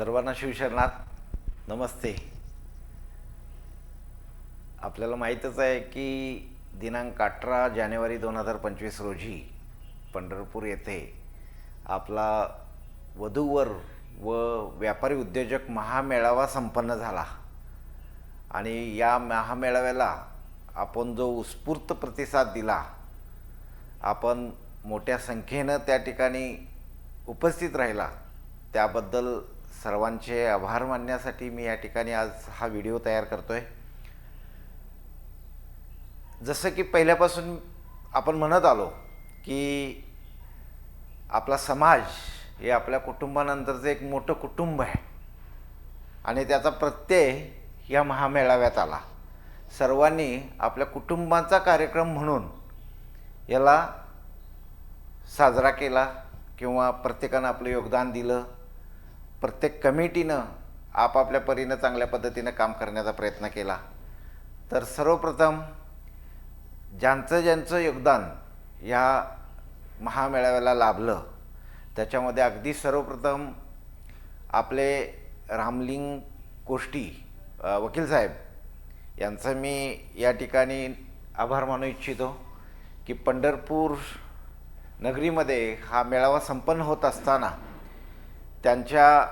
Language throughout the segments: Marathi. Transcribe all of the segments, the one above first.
सर्वांना शिवशरणात नमस्ते. आपल्याला माहीतच आहे की दिनांक अठरा जानेवारी दोन हजार पंचवीस रोजी पंढरपूर येथे आपला वधूवर व व्यापारी उद्योजक महामेळावा संपन्न झाला. आणि या महामेळाव्याला आपण जो उत्स्फूर्त प्रतिसाद दिला आपण मोठ्या संख्येनं त्या ठिकाणी उपस्थित राहिला. त्याबद्दल सर्वांचे आभार मानण्यासाठी मी या ठिकाणी आज हा व्हिडिओ तयार करतो आहे जसं की पहिल्यापासून आपण म्हणत आलो की आपला समाज हे आपल्या कुटुंबानंतरचं एक मोठं कुटुंब आहे. आणि त्याचा प्रत्यय या महामेळाव्यात आला. सर्वांनी आपल्या कुटुंबाचा कार्यक्रम म्हणून याला साजरा केला किंवा प्रत्येकानं आपलं योगदान दिलं. प्रत्येक कमिटीनं आपापल्या परीनं चांगल्या पद्धतीनं काम करण्याचा प्रयत्न केला. तर सर्वप्रथम ज्यांचं ज्यांचं योगदान या महामेळाव्याला लाभलं त्याच्यामध्ये अगदी सर्वप्रथम आपले रामलिंग कोष्टी वकील साहेब यांचं मी या ठिकाणी आभार मानू इच्छितो की पंढरपूर नगरीमध्ये हा मेळावा संपन्न होत असताना त्यांच्या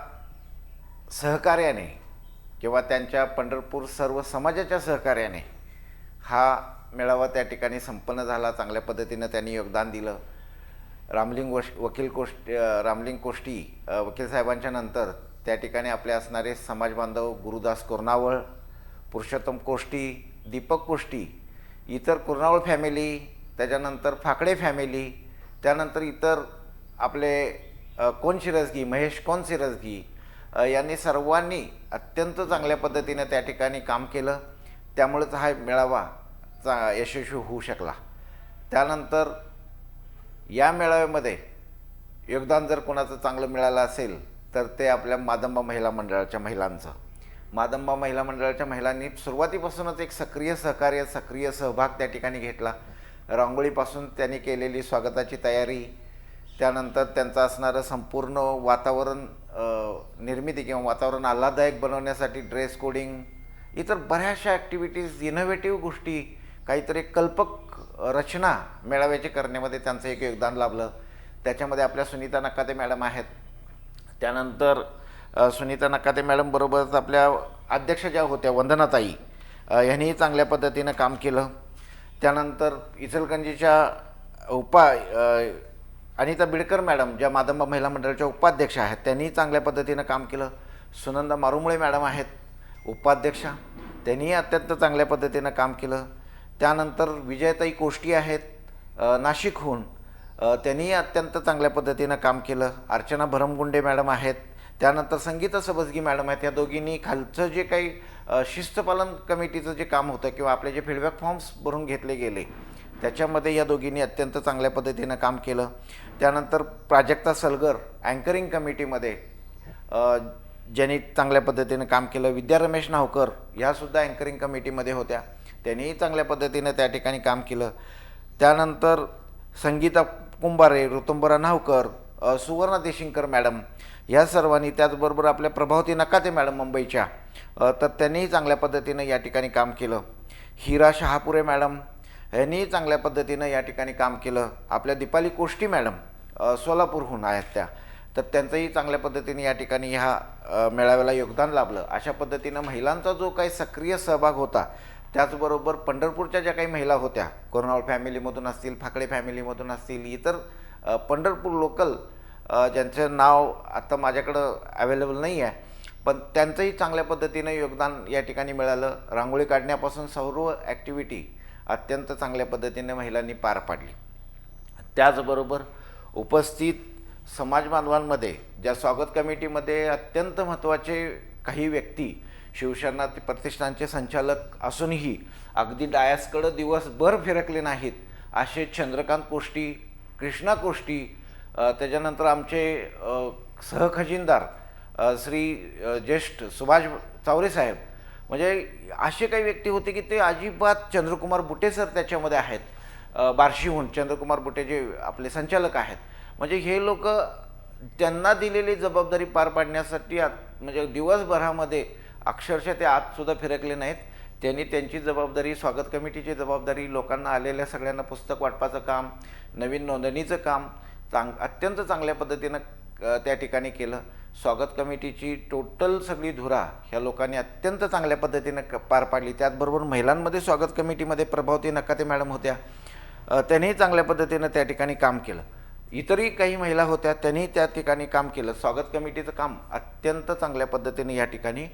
सहकार्याने किंवा त्यांच्या पंढरपूर सर्व समाजाच्या सहकार्याने हा मेळावा त्या ठिकाणी संपन्न झाला. चांगल्या पद्धतीनं त्यांनी योगदान दिलं. रामलिंग वश वकील कोष्टी रामलिंग कोष्टी वकीलसाहेबांच्या वकील साहेबांच्या नंतर त्या ठिकाणी आपले असणारे समाज बांधव गुरुदास कोरनावळ पुरुषोत्तम कोष्टी दीपक कोष्टी इतर कोरनावळ फॅमिली त्याच्यानंतर फाकडे फॅमिली त्यानंतर इतर आपले कोण शिरसगी? महेश कोण शिरसगी? यांनी सर्वांनी अत्यंत चांगल्या पद्धतीने त्या ठिकाणी काम केलं. त्यामुळेच हा मेळावा चा यशस्वी होऊ शकला. त्यानंतर या मेळाव्यामध्ये योगदान जर कोणाचं चांगलं मिळालं असेल तर ते आपल्या मादंबा महिला मंडळाच्या महिलांचं. मादंबा महिला मंडळाच्या महिलांनी सुरुवातीपासूनच एक सक्रिय सहकार्य सक्रिय सहभाग त्या ठिकाणी घेतला. रांगोळीपासून त्यांनी केलेली स्वागताची तयारी त्यानंतर त्यांचं असणारं संपूर्ण वातावरण निर्मिती किंवा वातावरण आल्हाददायक बनवण्यासाठी ड्रेस कोडिंग इतर बऱ्याचशा ॲक्टिव्हिटीज इनोव्हेटिव्ह गोष्टी काहीतरी कल्पक रचना मेळाव्याची करण्यामध्ये त्यांचं एक योगदान लाभलं. त्याच्यामध्ये आपल्या सुनीता नकाते मॅडम आहेत. त्यानंतर सुनीता नकाते मॅडमबरोबरच आपल्या अध्यक्ष ज्या होत्या वंदनाताई अ, ह्यांनीही चांगल्या पद्धतीनं काम केलं. त्यानंतर इचलकंजीच्या उपाय अनिता बिडकर मॅडम ज्या मादंबा महिला मंडळाच्या उपाध्यक्ष आहेत त्यांनीही चांगल्या पद्धतीनं काम केलं. सुनंदा मारुमुळे मॅडम आहेत उपाध्यक्षा. त्यांनीही अत्यंत चांगल्या पद्धतीनं काम केलं. त्यानंतर विजयताई कोष्टी आहेत नाशिकहून. त्यांनीही अत्यंत चांगल्या पद्धतीनं काम केलं. अर्चना भरमगुंडे मॅडम आहेत. त्यानंतर संगीता सबजगी मॅडम आहेत. या दोघींनी खालचं जे काही शिस्तपालन कमिटीचं जे काम होतं किंवा आपले जे फीडबॅक फॉर्म्स भरून घेतले गेले त्याच्यामध्ये या दोघींनी अत्यंत चांगल्या पद्धतीनं काम केलं. त्यानंतर प्राजक्ता सलगर अँकरिंग कमिटीमध्ये ज्यांनी चांगल्या पद्धतीनं काम केलं. विद्या रमेश नावकर ह्यासुद्धा अँकरिंग कमिटीमध्ये होत्या. त्यांनीही चांगल्या पद्धतीनं त्या ठिकाणी काम केलं. त्यानंतर संगीता कुंभारे ऋतुंबरा नावकर सुवर्णा देशिंकर मॅडम ह्या सर्वांनी त्याचबरोबर आपल्या प्रभावती नकाते मॅडम मुंबईच्या तर त्यांनीही चांगल्या पद्धतीनं या ठिकाणी काम केलं. हिरा शहापुरे मॅडम ह्यांनीही चांगल्या पद्धतीनं या ठिकाणी काम केलं. आपल्या दीपाली कोष्टी मॅडम सोलापूरहून आहेत त्या. तर त्यांचंही चांगल्या पद्धतीने या ठिकाणी ह्या मेळाव्याला योगदान लाभलं. अशा पद्धतीनं महिलांचा जो काही सक्रिय सहभाग होता त्याचबरोबर पंढरपूरच्या ज्या काही महिला होत्या कोरोनावळ फॅमिलीमधून असतील फाकडे फॅमिलीमधून असतील इतर पंढरपूर लोकल ज्यांचं नाव आत्ता माझ्याकडं अवेलेबल नाही आहे पण त्यांचंही चांगल्या पद्धतीनं योगदान या ठिकाणी मिळालं. रांगोळी काढण्यापासून सर्व ॲक्टिव्हिटी अत्यंत चांगल्या पद्धतीने महिलांनी पार पाडली. त्याचबरोबर उपस्थित समाजबांधवांमध्ये ज्या स्वागत कमिटीमध्ये अत्यंत महत्त्वाचे काही व्यक्ती शिवसेना प्रतिष्ठानचे संचालक असूनही अगदी डायसकडं दिवसभर फिरकले नाहीत असे चंद्रकांत कोष्टी कृष्णा कोष्टी त्याच्यानंतर आमचे सहखजिनदार श्री ज्येष्ठ सुभाष चावरे साहेब म्हणजे असे काही व्यक्ती होते की ते अजिबात चंद्रकुमार बुटे सर त्याच्यामध्ये आहेत. बार्शीहून चंद्रकुमार बुटे जे आपले संचालक आहेत. म्हणजे हे लोक त्यांना दिलेली जबाबदारी पार पाडण्यासाठी आत- म्हणजे दिवसभरामध्ये अक्षरशः ते आतसुद्धा फिरकले नाहीत. त्यांनी त्यांची जबाबदारी स्वागत कमिटीची जबाबदारी लोकांना आलेल्या सगळ्यांना पुस्तक वाटपाचं काम नवीन नोंदणीचं काम चांग अत्यंत चांगल्या पद्धतीनं त्या ठिकाणी केलं. स्वागत कमिटीची टोटल सगळी धुरा ह्या लोकांनी अत्यंत चांगल्या पद्धतीनं क पार पाडली. त्याचबरोबर महिलांमध्ये स्वागत कमिटीमध्ये प्रभावती नकाते मॅडम होत्या. त्यांनीही चांगल्या पद्धतीनं त्या ठिकाणी काम केलं. इतरही काही महिला होत्या त्यांनी त्या ठिकाणी काम केलं. स्वागत कमिटीचं काम अत्यंत चांगल्या पद्धतीने या ठिकाणी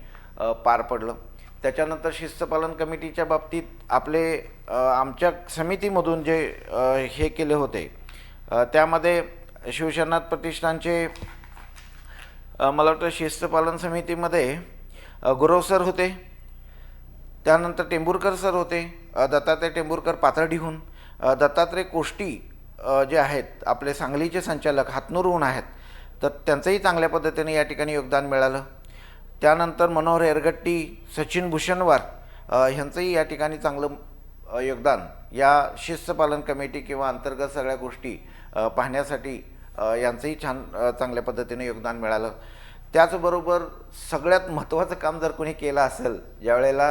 पार पडलं. त्याच्यानंतर शिस्तपालन कमिटीच्या बाबतीत आपले आमच्या समितीमधून जे हे केले होते त्यामध्ये शिवशरनाथ प्रतिष्ठानचे मला वाटतं शिस्तपालन समितीमध्ये गुरव सर होते. त्यानंतर टेंभुरकर सर होते. दत्तात्रय टेंभुरकर पाथर्डीहून. दत्तात्रय कोष्टी जे आहेत आपले सांगलीचे संचालक हातनूरहून आहेत. तर त्यांचंही चांगल्या पद्धतीने या ठिकाणी योगदान मिळालं. त्यानंतर मनोहर एरगट्टी सचिन भूषणवार ह्यांचंही या ठिकाणी चांगलं योगदान. या शिस्तपालन कमिटी किंवा अंतर्गत सगळ्या गोष्टी पाहण्यासाठी यांचंही छान चांगल्या पद्धतीने योगदान मिळालं. त्याचबरोबर सगळ्यात महत्त्वाचं काम जर कोणी केलं असेल ज्यावेळेला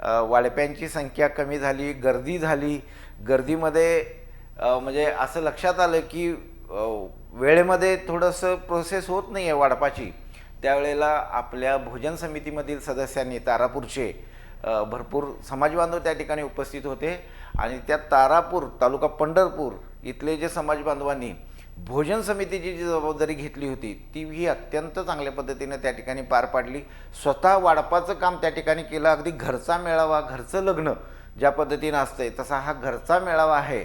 अ, वाढप्यांची संख्या कमी झाली गर्दी झाली गर्दीमध्ये म्हणजे असं लक्षात आलं की वेळेमध्ये थोडंसं प्रोसेस होत नाही आहे वाढपाची. त्यावेळेला आपल्या भोजन समितीमधील सदस्यांनी तारापूरचे भरपूर समाजबांधव त्या ठिकाणी उपस्थित होते. आणि त्या तारापूर तालुका पंढरपूर इथले जे समाजबांधवांनी भोजन समितीची जी जबाबदारी घेतली होती ती ही अत्यंत चांगल्या पद्धतीने त्या ठिकाणी पार पाडली. स्वतः वाढपाचं काम त्या ठिकाणी केलं. अगदी घरचा मेळावा घरचं लग्न ज्या पद्धतीनं असतंय तसा हा घरचा मेळावा आहे.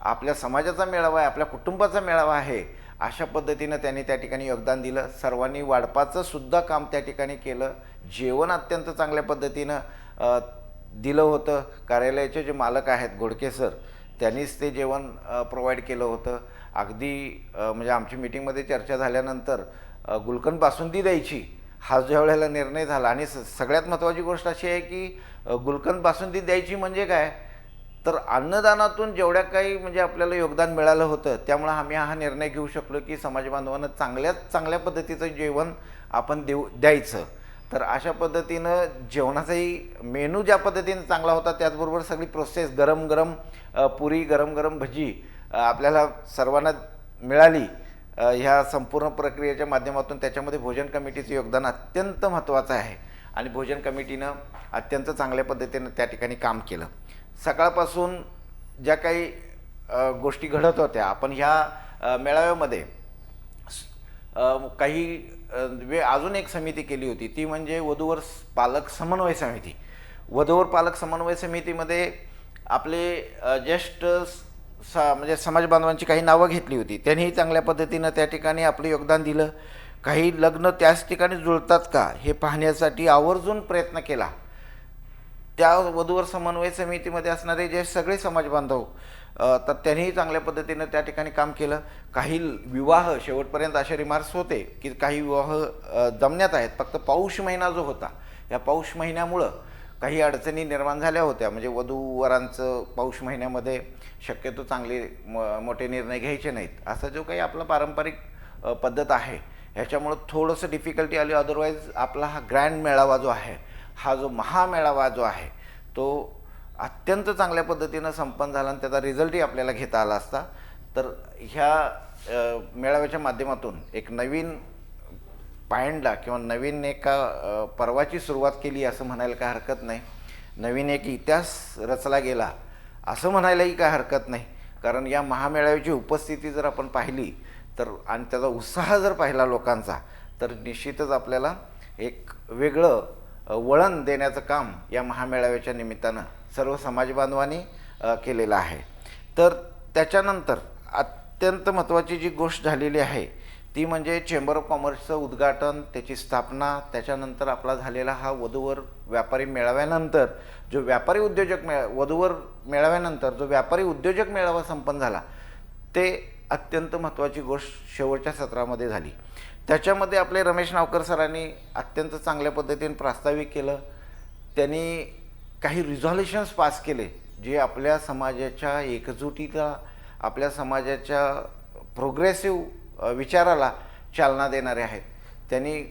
आपल्या समाजाचा मेळावा आहे आपल्या कुटुंबाचा मेळावा आहे अशा पद्धतीनं त्यांनी त्या ठिकाणी योगदान दिलं. सर्वांनी वाढपाचं सुद्धा काम त्या ठिकाणी केलं. जेवण अत्यंत चांगल्या पद्धतीनं दिलं होतं. कार्यालयाचे जे मालक आहेत घोडके सर त्यांनीच ते जेवण प्रोव्हाइड केलं होतं. अगदी म्हणजे आमची मिटिंगमध्ये चर्चा झाल्यानंतर गुलकंद बासुंदी द्यायची. हा ज्या वेळेला निर्णय झाला. आणि स सगळ्यात महत्त्वाची गोष्ट अशी आहे की गुलकंद बासुंदी द्यायची म्हणजे काय? तर अन्नदानातून जेवढ्या काही म्हणजे आपल्याला योगदान मिळालं होतं त्यामुळं आम्ही हा निर्णय घेऊ शकलो की समाज बांधवांना चांगल्यात चांगल्या पद्धतीचं जेवण आपण देऊ द्यायचं. तर अशा पद्धतीनं जेवणाचाही मेनू ज्या पद्धतीनं चांगला होता त्याचबरोबर सगळी प्रोसेस गरम गरम पुरी गरम गरम भजी आपल्याला सर्वांना मिळाली. ह्या संपूर्ण प्रक्रियेच्या माध्यमातून त्याच्यामध्ये भोजन कमिटीचं योगदान अत्यंत महत्त्वाचं आहे. आणि भोजन कमिटीनं अत्यंत चांगल्या पद्धतीनं त्या ठिकाणी काम केलं. सकाळपासून ज्या काही गोष्टी घडत होत्या आपण ह्या मेळाव्यामध्ये काही वे अजून एक समिती केली होती. ती म्हणजे वधूवर पालक समन्वय समिती. वधूवर पालक समन्वय समितीमध्ये आपले ज्येष्ठ सा म्हणजे समाज बांधवांची काही नावं घेतली होती. त्यांनीही चांगल्या पद्धतीनं त्या ठिकाणी आपलं योगदान दिलं. काही लग्न त्याच ठिकाणी जुळतात का हे पाहण्यासाठी आवर्जून प्रयत्न केला. त्या वधूवर समन्वय समितीमध्ये असणारे जे सगळे समाज बांधव तर त्यांनीही चांगल्या पद्धतीनं त्या ठिकाणी काम केलं. काही विवाह शेवटपर्यंत असे रिमार्क्स होते की काही विवाह जमण्यात आहेत. फक्त पौष महिना जो होता या पौष महिन्यामुळं काही अडचणी निर्माण झाल्या होत्या. म्हणजे वधूवरांचं पौष महिन्यामध्ये शक्यतो चांगले म मोठे निर्णय घ्यायचे नाहीत. असा जो काही आपला पारंपरिक पद्धत आहे ह्याच्यामुळं थोडंसं डिफिकल्टी आली. अदरवाईज आपला हा ग्रँड मेळावा जो आहे हा जो महामेळावा जो आहे तो अत्यंत चांगल्या पद्धतीनं संपन्न झाला आणि त्याचा रिझल्टही आपल्याला घेता आला असता. तर ह्या मेळाव्याच्या माध्यमातून एक नवीन पायंडा किंवा नवीन एका पर्वाची सुरुवात केली असं म्हणायला काय हरकत नाही. नवीन एक इतिहास रचला गेला असं म्हणायलाही काय हरकत नाही. कारण या महामेळाव्याची उपस्थिती जर आपण पाहिली तर आणि त्याचा उत्साह जर पाहिला लोकांचा तर निश्चितच आपल्याला एक वेगळं वळण देण्याचं काम या महामेळाव्याच्या निमित्तानं सर्व समाजबांधवांनी केलेलं आहे. तर त्याच्यानंतर अत्यंत महत्त्वाची जी गोष्ट झालेली आहे ती म्हणजे चेंबर ऑफ कॉमर्सचं उद्घाटन त्याची स्थापना त्याच्यानंतर आपला झालेला हा वधूवर व्यापारी मेळाव्यानंतर जो व्यापारी उद्योजक मेळा वधूवर मेळाव्यानंतर जो व्यापारी उद्योजक मेळावा संपन्न झाला ते अत्यंत महत्त्वाची गोष्ट शेवटच्या सत्रामध्ये झाली. त्याच्यामध्ये आपले रमेश नावकर सरांनी अत्यंत चांगल्या पद्धतीने प्रास्ताविक केलं. त्यांनी काही रिझॉल्युशन्स पास केले जे आपल्या समाजाच्या एकजुटीला आपल्या समाजाच्या प्रोग्रेसिव्ह विचाराला चालना देणारे आहेत. त्यांनी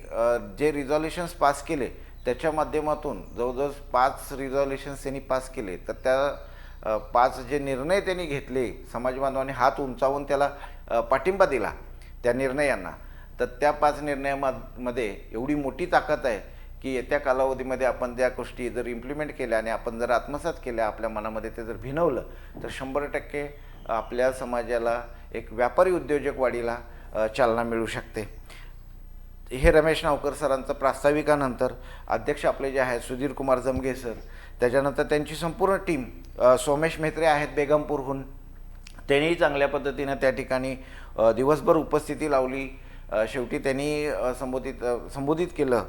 जे रिझॉल्युशन्स पास केले त्याच्या माध्यमातून जवळजवळ पाच रिझॉल्युशन्स त्यांनी पास केले. तर त्या पाच जे निर्णय त्यांनी घेतले समाजबांधवांनी हात उंचावून त्याला पाठिंबा दिला त्या निर्णयांना. तर त्या पाच निर्णयामध्ये एवढी मोठी ताकद आहे की येत्या कालावधीमध्ये आपण त्या गोष्टी जर इम्प्लिमेंट केल्या आणि आपण जर आत्मसात केल्या आपल्या मनामध्ये ते जर भिनवलं तर शंभर टक्के आपल्या समाजाला एक व्यापारी उद्योजक वाढीला चालना मिळू शकते. हे रमेश नावकर सरांचं प्रास्ताविकानंतर अध्यक्ष आपले जे आहेत सुधीर कुमार जमगे सर त्याच्यानंतर त्यांची संपूर्ण टीम सोमेश मेत्रे आहेत बेगमपूरहून. त्यांनीही चांगल्या पद्धतीनं त्या ठिकाणी दिवसभर उपस्थिती लावली. शेवटी त्यांनी संबोधित संबोधित केलं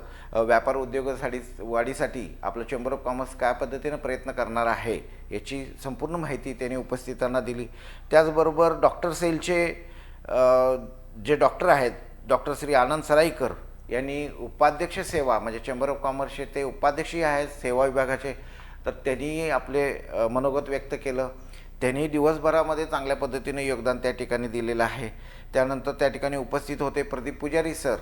व्यापार उद्योगासाठी वाढीसाठी आपलं चेंबर ऑफ कॉमर्स काय पद्धतीनं प्रयत्न करणार आहे याची संपूर्ण माहिती त्यांनी उपस्थितांना दिली. त्याचबरोबर डॉक्टर सेलचे जे डॉक्टर आहेत डॉक्टर श्री आनंद सराईकर यांनी उपाध्यक्ष सेवा म्हणजे चेंबर ऑफ कॉमर्सचे ते उपाध्यक्षही आहेत सेवा विभागाचे तर त्यांनी आपले मनोगत व्यक्त केलं. त्यांनी दिवसभरामध्ये चांगल्या पद्धतीने योगदान त्या ठिकाणी दिलेलं आहे. त्यानंतर त्या ठिकाणी उपस्थित होते प्रदीप पुजारी सर.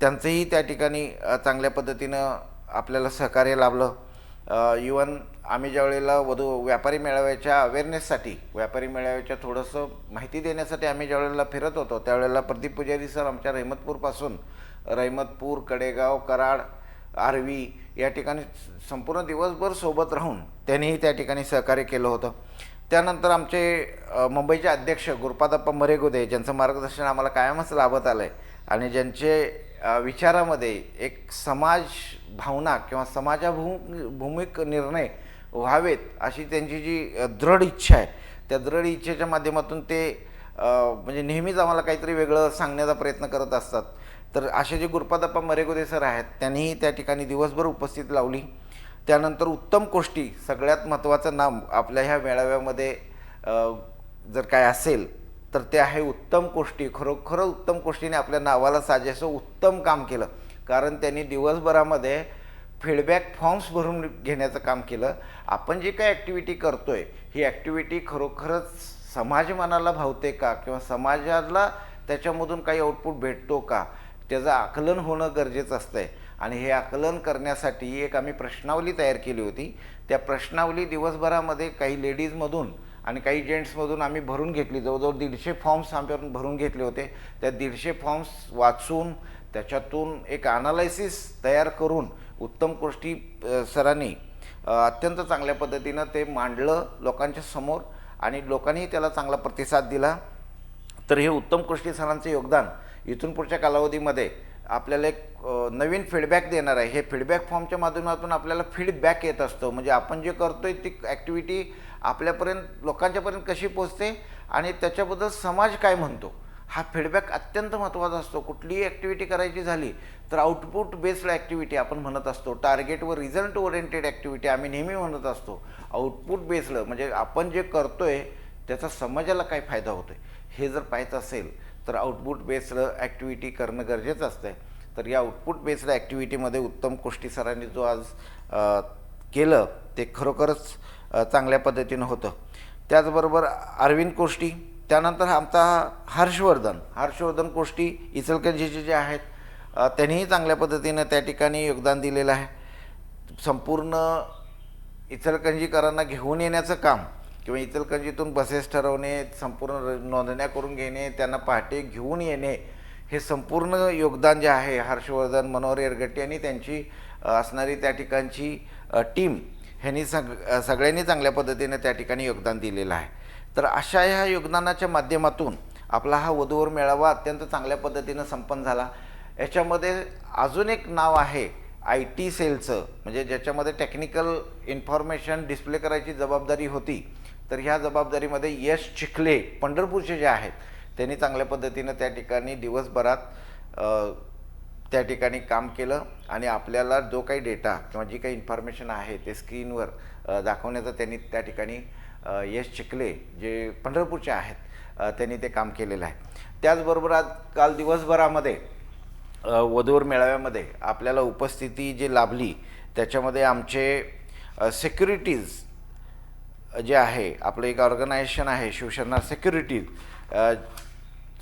त्यांचंही त्या ठिकाणी चांगल्या पद्धतीनं आपल्याला सहकार्य लाभलं. इवन आम्ही ज्या वेळेला वधू व्यापारी मेळाव्याच्या अवेअरनेससाठी व्यापारी मेळाव्याच्या थोडंसं माहिती देण्यासाठी आम्ही ज्या वेळेला फिरत होतो त्यावेळेला प्रदीप पुजारी सर आमच्या रहिमतपूरपासून रहिमतपूर कडेगाव कराड आर्वी या ठिकाणी संपूर्ण दिवसभर सोबत राहून त्यांनीही त्या ठिकाणी सहकार्य केलं होतं. त्यानंतर आमचे मुंबईचे अध्यक्ष गुरुपादप्पा मरेगुदे ज्यांचं मार्गदर्शन आम्हाला कायमच लाभत आलं आहे आणि ज्यांचे विचारामध्ये एक समाज भावना किंवा समाजाभू भूमिक निर्णय व्हावेत अशी त्यांची जी दृढ इच्छा आहे. त्या दृढ इच्छेच्या माध्यमातून ते म्हणजे नेहमीच आम्हाला काहीतरी वेगळं सांगण्याचा प्रयत्न करत असतात. तर असे जे गुरुपादप्पा मरेगोदे सर आहेत त्यांनीही त्या ठिकाणी दिवसभर उपस्थित लावली. त्यानंतर उत्तम गोष्टी सगळ्यात महत्त्वाचं नाम आपल्या ह्या मेळाव्यामध्ये जर काय असेल तर ते आहे उत्तम गोष्टी खरोखर उत्तम गोष्टीने आपल्या नावाला साजेसं उत्तम काम केलं. कारण त्यांनी दिवसभरामध्ये फीडबॅक फॉर्म्स भरून घेण्याचं काम केलं. आपण जे काय ॲक्टिव्हिटी करतोय ही ॲक्टिव्हिटी खरोखरच समाज मनाला भावते का? किंवा समाजाला त्याच्यामधून काही आउटपुट भेटतो का? त्याचं आकलन होणं गरजेचं असतं आहे आणि हे आकलन करण्यासाठी एक आम्ही प्रश्नावली तयार केली होती. त्या प्रश्नावली दिवसभरामध्ये काही लेडीजमधून आणि काही जेंट्समधून आम्ही भरून घेतली. जवळजवळ दीडशे फॉर्म्स आमच्याकडून भरून घेतले होते. त्या दीडशे फॉर्म्स वाचून त्याच्यातून एक अनालायसिस तयार करून उत्तम गोष्टी सरांनी अत्यंत चांगल्या पद्धतीनं ते मांडलं लोकांच्या समोर आणि लोकांनीही त्याला चांगला प्रतिसाद दिला. तर हे उत्तम कृष्टी सरांचं योगदान. इथून पुढच्या कालावधीमध्ये आपल्याला एक नवीन फीडबॅक देणार आहे. हे फीडबॅक फॉर्मच्या माध्यमातून आपल्याला फीडबॅक येत असतो. म्हणजे आपण जे करतो आहे ती ॲक्टिव्हिटी आपल्यापर्यंत लोकांच्यापर्यंत कशी पोचते आणि त्याच्याबद्दल समाज काय म्हणतो हा फीडबॅक अत्यंत महत्त्वाचा असतो. कुठलीही ॲक्टिव्हिटी करायची झाली तर आउटपुट बेस्ड ॲक्टिव्हिटी आपण म्हणत असतो. टार्गेट व रिझल्ट ओरिएंटेड ॲक्टिव्हिटी आम्ही नेहमी म्हणत असतो. आउटपुट बेस्ड म्हणजे आपण जे करतो आहे त्याचा समाजाला काय फायदा होतोय? हे जर पाहायचं असेल तर आउटपुट बेस्ड ॲक्टिव्हिटी करणं गरजेचं असतं तर या आउटपुट बेस्ड ॲक्टिव्हिटीमध्ये उत्तम कोष्टी सरांनी जो आज केलं ते खरोखरच चांगल्या पद्धतीनं होतं. त्याचबरोबर अरविंद कोष्टी त्यानंतर आमचा हर्षवर्धन हर्षवर्धन कोष्टी इचलकरंजीचे जे आहेत त्यांनीही चांगल्या पद्धतीनं त्या ठिकाणी योगदान दिलेलं आहे. संपूर्ण इचलकरंजीकरांना घेऊन येण्याचं काम किंवा इचलकरंजीतून बसेस ठरवणे संपूर्ण नोंदण्या करून घेणे त्यांना पहाटे घेऊन येणे हे संपूर्ण योगदान जे आहे हर्षवर्धन मनोहर येरगट्टी आणि त्यांची असणारी त्या ठिकाणची टीम ह्यांनी सग सगळ्यांनी चांगल्या पद्धतीने त्या ठिकाणी योगदान दिलेलं आहे. तर अशा ह्या योगदानाच्या माध्यमातून आपला हा वधूवर मेळावा अत्यंत चांगल्या पद्धतीनं संपन्न झाला. याच्यामध्ये अजून एक नाव आहे आय टी सेलचं. म्हणजे ज्याच्यामध्ये टेक्निकल इन्फॉर्मेशन डिस्प्ले करायची जबाबदारी होती. तर ह्या जबाबदारीमध्ये यश चिखले पंढरपूरचे जे आहेत त्यांनी चांगल्या पद्धतीनं त्या ठिकाणी दिवसभरात त्या ठिकाणी काम केलं आणि आपल्याला जो काही डेटा किंवा जी काही इन्फॉर्मेशन आहे ते स्क्रीनवर दाखवण्याचं त्यांनी त्या ठिकाणी यश चिखले जे पंढरपूरचे आहेत त्यांनी ते काम केलेलं आहे. त्याचबरोबर आज काल दिवसभरामध्ये वधूर वधूवर मेळाव्यामध्ये आपल्याला उपस्थिती जी लाभली त्याच्यामध्ये आमचे सेक्युरिटीज जे आहे आपलं एक ऑर्गनायझेशन आहे शिवसेना सेक्युरिटीज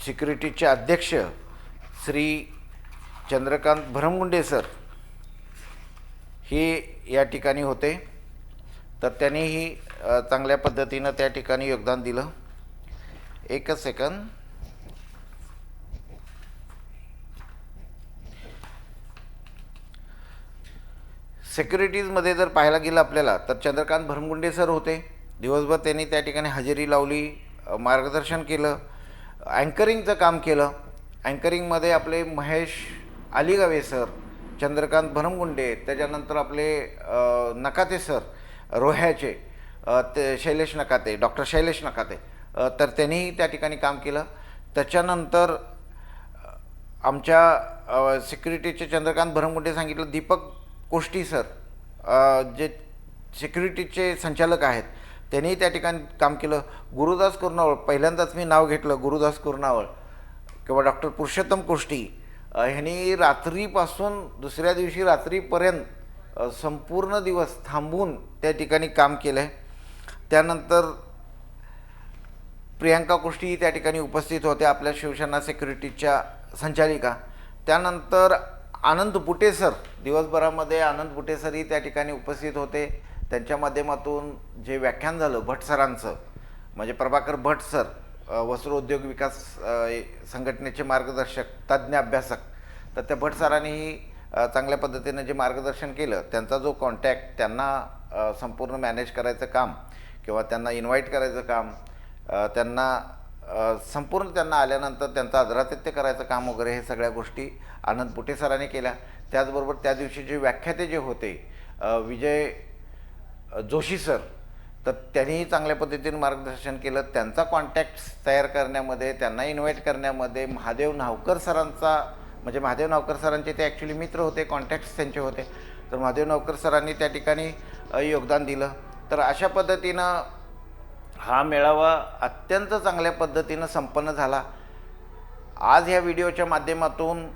सिक्युरिटीचे अध्यक्ष श्री चंद्रकांत भरमगुंडे सर हे या ठिकाणी होते. तर त्यांनीही चांगल्या पद्धतीनं त्या ठिकाणी योगदान दिलं. एकच सेकंद. सेक्युरिटीजमध्ये जर पाहायला गेलं आपल्याला तर चंद्रकांत भरमगुंडे सर होते. दिवसभर त्यांनी त्या ठिकाणी हजेरी लावली मार्गदर्शन केलं अँकरिंगचं काम केलं. अँकरिंगमध्ये आपले महेश अलिगावे सर चंद्रकांत भरमगुंडे त्याच्यानंतर आपले नकाते सर रोह्याचे ते शैलेश नकाते डॉक्टर शैलेश नकाते तर त्यांनीही त्या ठिकाणी काम केलं. त्याच्यानंतर आमच्या सिक्युरिटीचे चंद्रकांत भरमगुंडे सांगितलं दीपक कोष्टी सर जे सिक्युरिटीचे संचालक आहेत त्यांनी त्या ठिकाणी काम केलं. गुरुदास कुर्नावळ पहिल्यांदाच मी नाव घेतलं गुरुदास कुर्नावळ किंवा डॉक्टर पुरुषोत्तम कोष्टी ह्यांनी रात्रीपासून दुसऱ्या दिवशी रात्रीपर्यंत संपूर्ण दिवस थांबून त्या ठिकाणी काम केलं आहे त्यानंतर प्रियांका कुष्टी त्या ठिकाणी उपस्थित होत्या आपल्या शिवसेना सेक्युरिटीच्या संचालिका. त्यानंतर आनंद बुटे सर दिवसभरामध्ये आनंद बुटेसरही त्या ठिकाणी उपस्थित होते. त्यांच्या माध्यमातून जे व्याख्यान झालं भट सरांचं म्हणजे प्रभाकर भट सर वस्त्रोद्योग विकास संघटनेचे मार्गदर्शक तज्ज्ञ अभ्यासक. तर त्या भट सरांनीही चांगल्या पद्धतीनं जे मार्गदर्शन केलं त्यांचा जो कॉन्टॅक्ट त्यांना संपूर्ण मॅनेज करायचं काम किंवा त्यांना इन्व्हाइट करायचं काम त्यांना संपूर्ण त्यांना आल्यानंतर त्यांचं आदरातिथ्य करायचं काम वगैरे हे सगळ्या गोष्टी आनंद पुटे सरांनी केल्या. त्याचबरोबर त्या दिवशी जे व्याख्याते जे होते विजय जोशी सर तर त्यांनीही चांगल्या पद्धतीने मार्गदर्शन केलं. त्यांचा कॉन्टॅक्ट तयार करण्यामध्ये त्यांना इन्व्हाइट करण्यामध्ये महादेव नावकर सरांचा म्हणजे महादेव नावकर सरांचे ते ॲक्च्युली मित्र होते कॉन्टॅक्ट्स त्यांचे होते. तर महादेव नावकर सरांनी त्या ठिकाणी योगदान दिलं. तर अशा पद्धतीनं हा मेळावा अत्यंत चांगल्या पद्धतीनं संपन्न झाला. आज ह्या व्हिडिओच्या माध्यमातून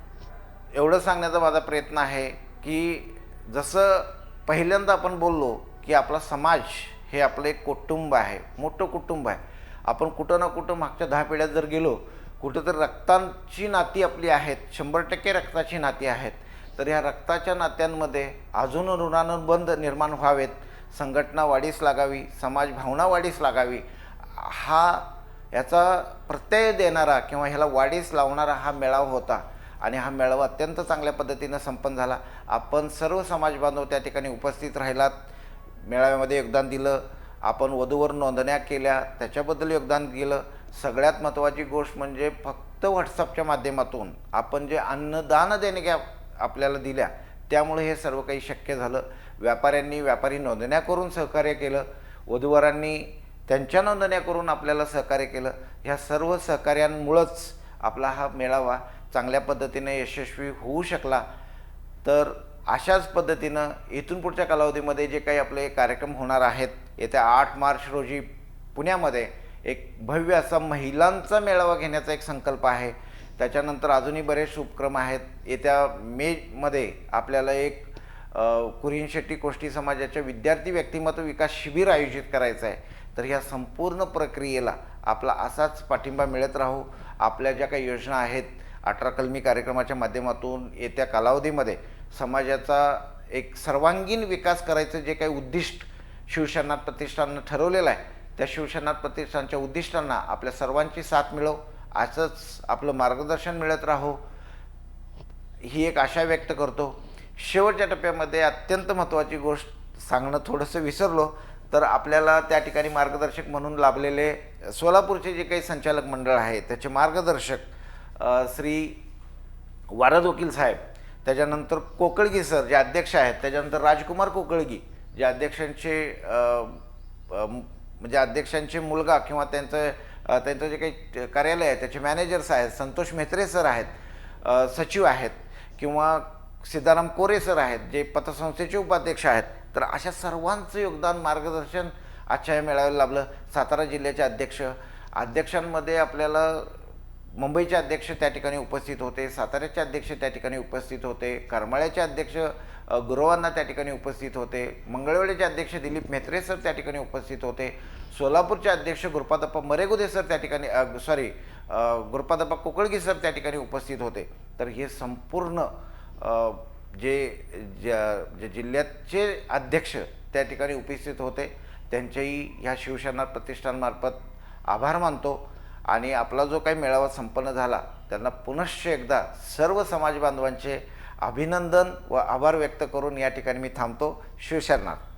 एवढं सांगण्याचा माझा प्रयत्न आहे की जसं पहिल्यांदा आपण बोललो की आपला समाज हे आपलं एक कुटुंब आहे मोठं कुटुंब आहे. आपण कुठं ना कुठं मागच्या दहा पिढ्यात जर गेलो कुठं तर रक्तांची नाती आपली आहेत शंभर टक्के रक्ताची नाती आहेत तर ह्या रक्ताच्या नात्यांमध्ये अजून ऋणानुबंध निर्माण व्हावेत. संघटना वाढीस लागावी समाज भावना वाढीस लागावी. हा याचा प्रत्यय देणारा किंवा ह्याला वाढीस लावणारा हा मेळावा होता आणि हा मेळावा अत्यंत चांगल्या पद्धतीनं संपन्न झाला. आपण सर्व समाज बांधव त्या ठिकाणी उपस्थित राहिलात. मेळाव्यामध्ये योगदान दिलं. आपण वधूवर नोंदण्या केल्या त्याच्याबद्दल योगदान दिलं. सगळ्यात महत्त्वाची गोष्ट म्हणजे फक्त व्हॉट्सअपच्या माध्यमातून आपण जे अन्नदान देणग्या आपल्याला दिल्या त्यामुळे हे सर्व काही शक्य झालं. व्यापाऱ्यांनी व्यापारी नोंदण्या करून सहकार्य केलं. वधूवरांनी त्यांच्या नोंदण्या करून आपल्याला सहकार्य केलं. ह्या सर्व सहकार्यांमुळंच आपला हा मेळावा चांगल्या पद्धतीने यशस्वी होऊ शकला. तर अशाच पद्धतीनं इथून पुढच्या कालावधीमध्ये जे काही आपले कार्यक्रम होणार आहेत येत्या आठ मार्च रोजी पुण्यामध्ये एक भव्य असा महिलांचा मेळावा घेण्याचा एक संकल्प आहे. त्याच्यानंतर अजूनही बरेच उपक्रम आहेत. येत्या मेमध्ये आपल्याला एक अ, कुरीन शेट्टी कोष्टी समाजाच्या विद्यार्थी व्यक्तिमत्व विकास शिबिर आयोजित करायचं आहे तर ह्या संपूर्ण प्रक्रियेला आपला असाच पाठिंबा मिळत राहू. आपल्या ज्या काही योजना आहेत अठरा कलमी कार्यक्रमाच्या माध्यमातून येत्या कालावधीमध्ये समाजाचा एक सर्वांगीण विकास करायचं जे काही उद्दिष्ट शिवसेनात प्रतिष्ठाननं ठरवलेलं आहे त्या शिवसेनात प्रतिष्ठानच्या उद्दिष्टांना आपल्या सर्वांची साथ मिळव असंच आपलं मार्गदर्शन मिळत राहो ही एक आशा व्यक्त करतो. शेवटच्या टप्प्यामध्ये अत्यंत महत्त्वाची गोष्ट सांगणं थोडंसं विसरलो तर आपल्याला त्या ठिकाणी मार्गदर्शक म्हणून लाभलेले सोलापूरचे जे काही संचालक मंडळ आहे त्याचे मार्गदर्शक श्री वारद वकील साहेब त्याच्यानंतर कोकळगी सर जे अध्यक्ष आहेत त्याच्यानंतर राजकुमार कोकळगी जे अध्यक्षांचे म्हणजे अध्यक्षांचे मुलगा किंवा त्यांचं त्यांचं जे काही कार्यालय आहे त्याचे मॅनेजर्स आहेत संतोष मेत्रे सर आहेत सचिव आहेत किंवा सिद्धाराम कोरे सर आहेत जे पतसंस्थेचे उपाध्यक्ष आहेत तर अशा सर्वांचं योगदान मार्गदर्शन आजच्या या मेळाव्याला लाभलं. सातारा जिल्ह्याचे अध्यक्ष. अध्यक्षांमध्ये आपल्याला मुंबईचे अध्यक्ष त्या ठिकाणी उपस्थित होते साताऱ्याचे अध्यक्ष त्या ठिकाणी उपस्थित होते करमाळ्याचे अध्यक्ष गुरुवांना गुरवांना त्या ठिकाणी उपस्थित होते मंगळवेळेचे अध्यक्ष दिलीप मेत्रे सर त्या ठिकाणी उपस्थित होते सोलापूरचे अध्यक्ष गुरुपादप्पा मरेगुदे सर त्या ठिकाणी सॉरी गुरुपादप्पा कुकळगी सर त्या ठिकाणी उपस्थित होते. तर हे संपूर्ण जे ज्या- जे जिल्ह्याचे अध्यक्ष त्या ठिकाणी उपस्थित होते त्यांच्याही ह्या शिवसेना प्रतिष्ठानमार्फत आभार मानतो. आणि आपला जो काही मेळावा संपन्न झाला त्यांना पुनश्च एकदा सर्व समाज बांधवांचे अभिनंदन व आभार व्यक्त करून या ठिकाणी मी थांबतो. शिवशरणार